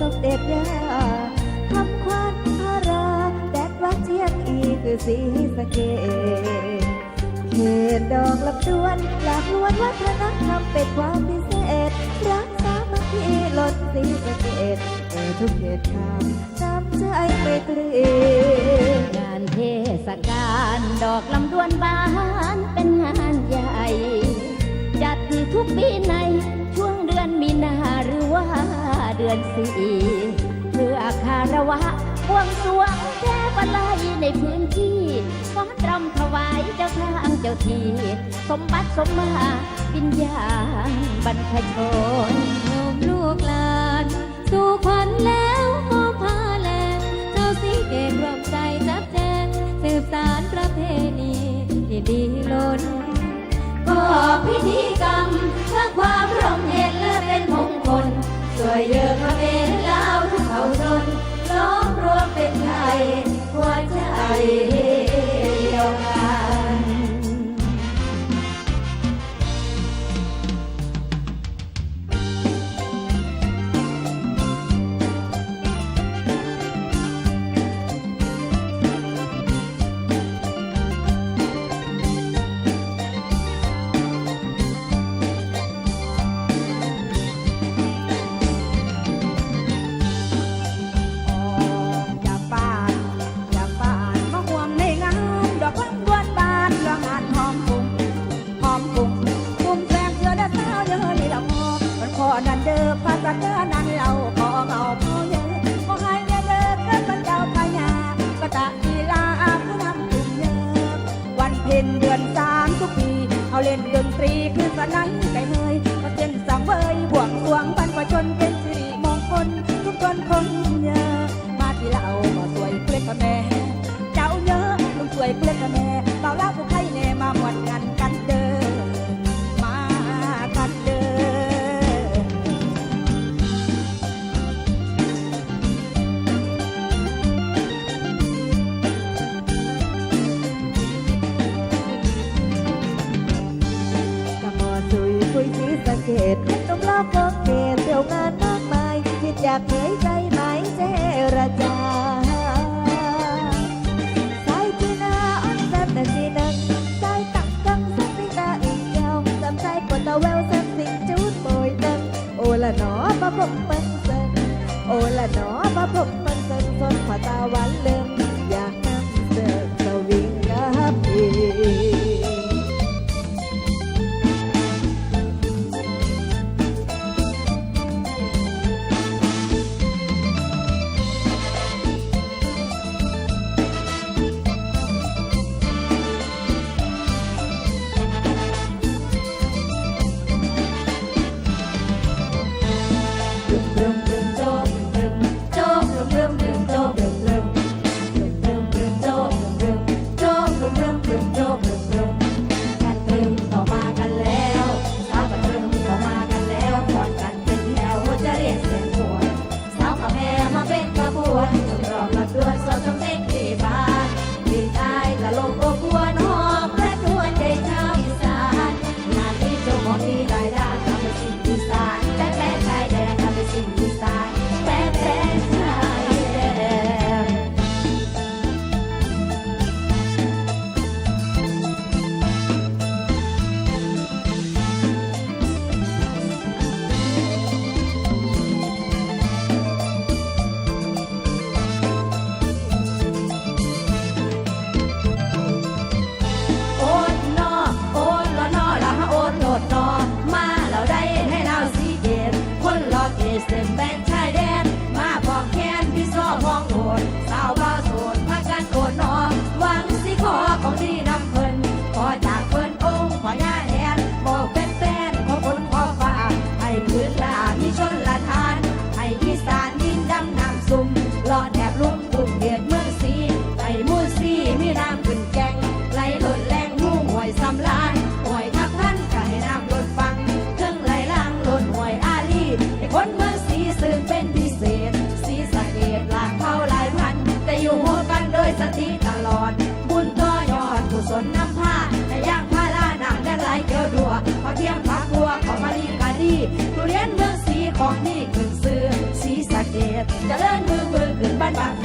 สมเด็จย่าคำขวัญพาราแดดวัดเชียงอีคือสีสะเกษเขตดอกลำดวนหลากลวนวัฒนธรรมเป็นความพิเศษ รักสามัคคีล้นสีสะเกษเออทุกเขตคำน้ำใจไม่ตรีงานเทศกาลดอกลำดวนบานเป็นงานใหญ่ จัดทุกปีใน อนสีเพื่อคารวะบวงสรวงแก้ปลายในพื้นที่ฟ้อนรำถวายเจ้าทางเจ้าทีสมบัติสมมาปิญญาณบรรพชนโยมลูกหลาน สู่ขวัญแล้วมอมพาแลงเจ้าสีเกตรวมใจจับแจงสืบสารประเพณีที่ดีล้นก็พิธีกรรมเพื่อความ เกตต้องรอบโอเกตเที่ยวงานมากมายคิดอยากเคยใจไหมเจรจาสายจีนาอ้อนแซมแต่จีนังสายตักกังสักสิตาอีกยาวจำใจกดตะแววแซมสิงจูดโบยตังโอละหนอมาพบมันเซินโอละหนอมาพบมันเซินสนขวาตาวานเลย ยสติตลอด บุญก็ยอดกุศลนำผ้าแต่ย่างผ้าลานังและไหลเกียวดัวพอเที่ยงพักบัวขอมาลีกาดีทุเรียนเมืองสีของนี่ขึ้นซื้อสีสะเกดจะเลื่อนมือมือขึ้นบ้านบาง